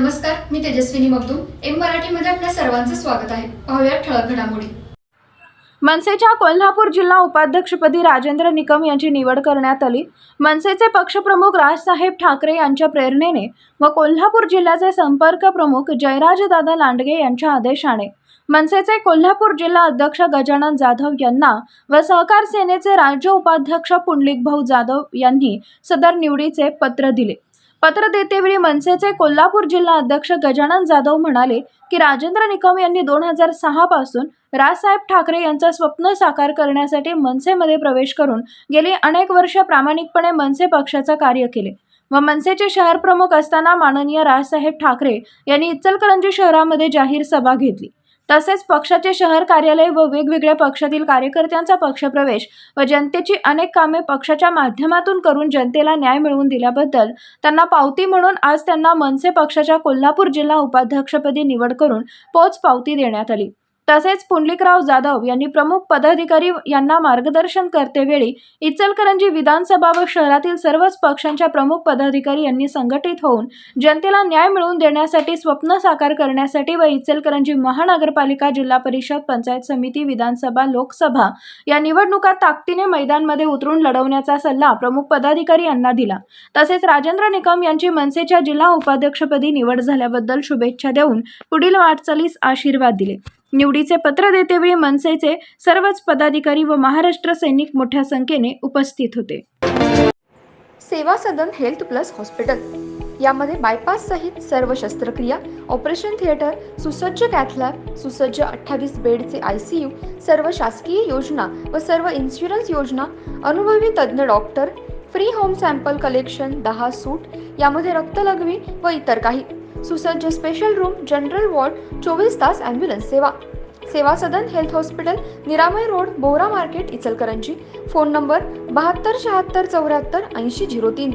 नमस्कार मी तेजस्विनी मगदूम. एम मराठीमध्ये आपल्या सर्वांचं स्वागत आहे. पाहूया ठळक घडामोडी. मनसेच्या कोल्हापूर जिल्हा उपाध्यक्षपदी राजेंद्र निकम यांची निवड करण्यात आली. मनसेचे पक्षप्रमुख राजसाहेब ठाकरे यांच्या प्रेरणेने व कोल्हापूर जिल्ह्याचे संपर्क प्रमुख जयराजदादा लांडगे यांच्या आदेशाने मनसेचे कोल्हापूर जिल्हा अध्यक्ष गजानन जाधव यांना व सहकार सेनेचे राज्य उपाध्यक्ष पुंडलिक भाऊ जाधव यांनी सदर निवडीचे पत्र दिले. पत्र देतेवेळी मनसेचे कोल्हापूर जिल्हा अध्यक्ष गजानन जाधव म्हणाले की राजेंद्र निकम यांनी दोन हजार सहा पासून राजसाहेब ठाकरे यांचं स्वप्न साकार करण्यासाठी मनसेमध्ये प्रवेश करून गेली अनेक वर्ष प्रामाणिकपणे मनसे पक्षाचं कार्य केले. व मनसेचे शहर प्रमुख असताना माननीय राजसाहेब ठाकरे यांनी इचलकरंजी शहरामध्ये जाहीर सभा घेतली. तसेच पक्षाचे शहर कार्यालय व वेगवेगळ्या पक्षातील कार्यकर्त्यांचा पक्षप्रवेश व जनतेची अनेक कामे पक्षाच्या माध्यमातून करून जनतेला न्याय मिळवून दिल्याबद्दल त्यांना पावती म्हणून आज त्यांना मनसे पक्षाच्या कोल्हापूर जिल्हा उपाध्यक्षपदी निवड करून पोच पावती देण्यात आली. तसेच पुंडलिकराव जाधव यांनी प्रमुख पदाधिकारी यांना मार्गदर्शन करतेवेळी इचलकरंजी विधानसभा व शहरातील सर्वच पक्षांच्या प्रमुख पदाधिकारी यांनी संघटित होऊन जनतेला न्याय मिळवून देण्यासाठी स्वप्न साकार करण्यासाठी व इचलकरंजी महानगरपालिका जिल्हा परिषद पंचायत समिती विधानसभा लोकसभा या निवडणुका ताकदीने मैदानमध्ये उतरून लढवण्याचा सल्ला प्रमुख पदाधिकारी यांना दिला. तसेच राजेंद्र निकम यांची मनसेच्या जिल्हा उपाध्यक्षपदी निवड झाल्याबद्दल शुभेच्छा देऊन पुढील वाटचालीस आशीर्वाद दिले. निवडीचे पत्र देतेवेळी मनसेचे सर्वच पदाधिकारी व महाराष्ट्र सैनिक मोठ्या संख्येने उपस्थित होते. Seva Sadan health plus hospital. यामध्ये बायपास सहित सर्व शस्त्रक्रिया ऑपरेशन थिएटर सुसज्ज कॅथलॅब सुसज्ज अठ्ठावीस बेडचे आय सी यू सर्व शासकीय योजना व सर्व इन्शुरन्स योजना अनुभवी तज्ज्ञ doctor free home sample collection दहा सूट यामध्ये रक्तलघवी व इतर काही. सुसज्ज स्पेशल रूम जनरल वॉर्ड चोवीस तास ॲम्ब्युलन्स सेवा. Seva Sadan health hospital Niramay road Bohra market Ichalkaranji. Phone number बहात्तर शहात्तर चौऱ्याहत्तर ऐंशी झिरो तीन.